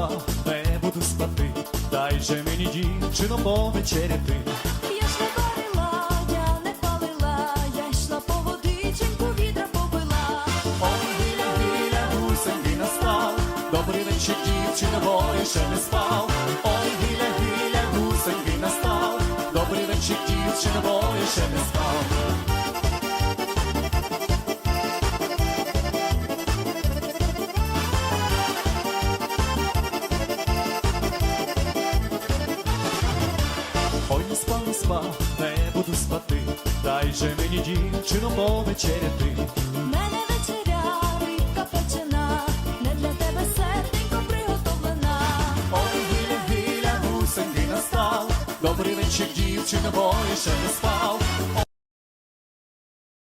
спав, не буду спати, дай же мені дівчино повечеряти. Я ж не варила, я не палила, я йшла по водиченьку, відра попила. Ой, гіля, гіля, гусенький настав, добрий вечір, дівчино, бо ще не спав. Ой, гіля, гіля, гусенький настав, добрий вечір, дівчино, бо ще не спав. Ой, не спав, не спав, не буду спати, дай же мені дівчину повечеряти. Мене вечеря, рибка печена, не для тебе серденько приготовлена. Ой, гіля, гіля, гусенький настав, добрий вечір, дівчино, бо я ще не спав.